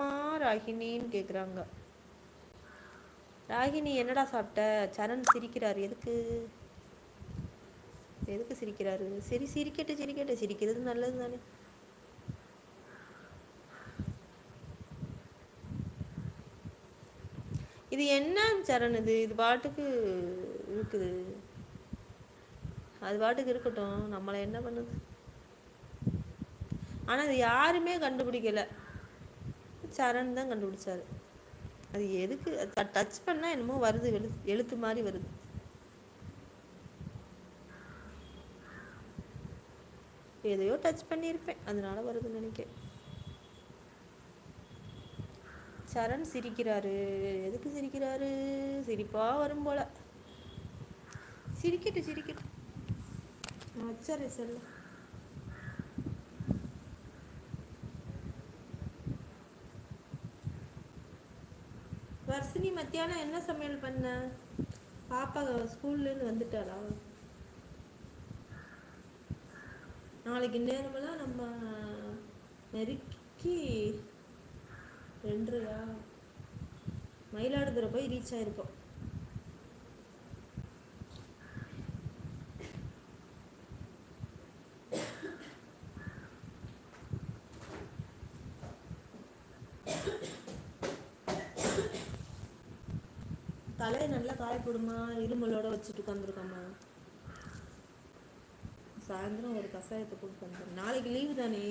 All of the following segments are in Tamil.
என்னம்மா ராகினின்னு கேட்குறாங்க ராகினி என்னடா சாப்பிட்ட? சரண் சிரிக்கிறாரு. எதுக்கு? எதுக்கு சிரிக்கிறாரு? சரி சிரிக்கட்டு சிரிக்கட்டு. சிரிக்கிறது நல்லது தானே. இது என்ன சரண் இது? இது பாட்டுக்கு இருக்குது. அது பாட்டுக்கு இருக்கட்டும். நம்மளை என்ன பண்ணுது? ஆனால் இது யாருமே கண்டுபிடிக்கலை. சரண் தான் கண்டுபிடிச்சாரு. அது எதுக்கு? டச் பண்ணால் என்னமோ வருது எழு எழுத்து மாதிரி வருது. எதையோ டச் பண்ணியிருப்பேன். அதனால வருதுன்னு நினைக்கிறேன். சரண் சிரிக்கிறாரு. எதுக்கு சிரிக்கிறாரு? சிரிப்பா வரும் போல. சிரிக்கட்டு சிரிக்கட்டு. வச்சாரு செல்ல. வர்ஷினி மத்தியானம் என்ன சமையல் பண்ண? பாப்பா ஸ்கூல்லேருந்து வந்துட்டாரா நாளைக்கு நேரமெல்லாம் நம்ம நெருக்கி ரெண்டரையா? மயிலாடுதுறை போய் ரீச் ஆயிருக்கோம். தலையை நல்லா காய போடுமா இருமலோட வச்சுட்டு உட்காந்துருக்காமா சாயந்தரம் ஒரு கஷாயத்தை போட்டு வந்துடும் நாளைக்கு லீவு தானே?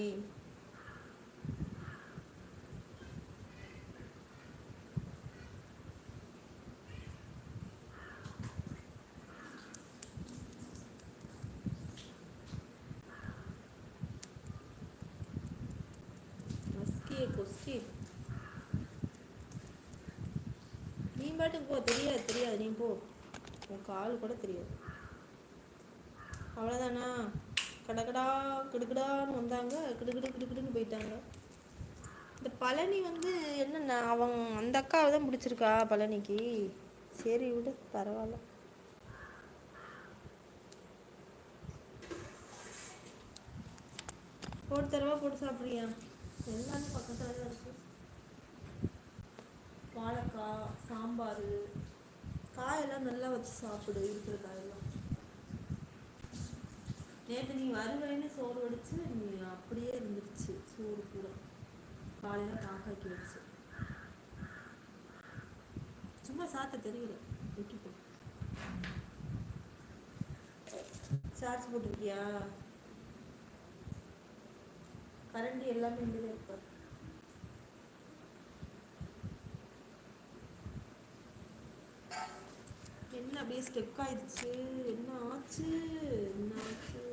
கொஸ்டி நீ பாட்டுக்கு போ தெரியாது தெரியாது. நீ போ. உன் கால் கூட தெரியாது. அவ்வளோதானா கடகடா கிடுகிடான்னு வந்தாங்க. கிடுகிடு கிடுகிடுன்னு போயிட்டாங்க. இந்த பழனி வந்து என்ன அவன் அந்த அக்காவை தான் பிடிச்சிருக்கா பழனிக்கு. சரி விடு பரவாயில்ல. போட்டு தரவா போட்டு சாப்பிட்றியா? எல்லாமே பக்கம் சாம்பார் காயெல்லாம் நல்லா வச்சு சாப்பிடு இருக்கிற காயெல்லாம். நேற்று நீ வருவேன்னு சோறு வடிச்சு நீ அப்படியே இருந்துருச்சு சோறு கூட. காலையில் காக்காக்கி வச்சு. சும்மா சாத்த தெரியல வெட்டி போ. சார்ஜ் போட்டிருக்கியா? கரண்டி எல்லாமே இங்கே இருப்பார் என்ன அப்படியே ஸ்டெக் ஆயிடுச்சு. என்ன ஆச்சு? என்ன ஆச்சு?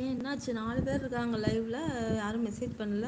ஏன் என்னாச்சு? நாலு பேர் இருக்காங்க லைவில் யாரும் மெசேஜ் பண்ணல.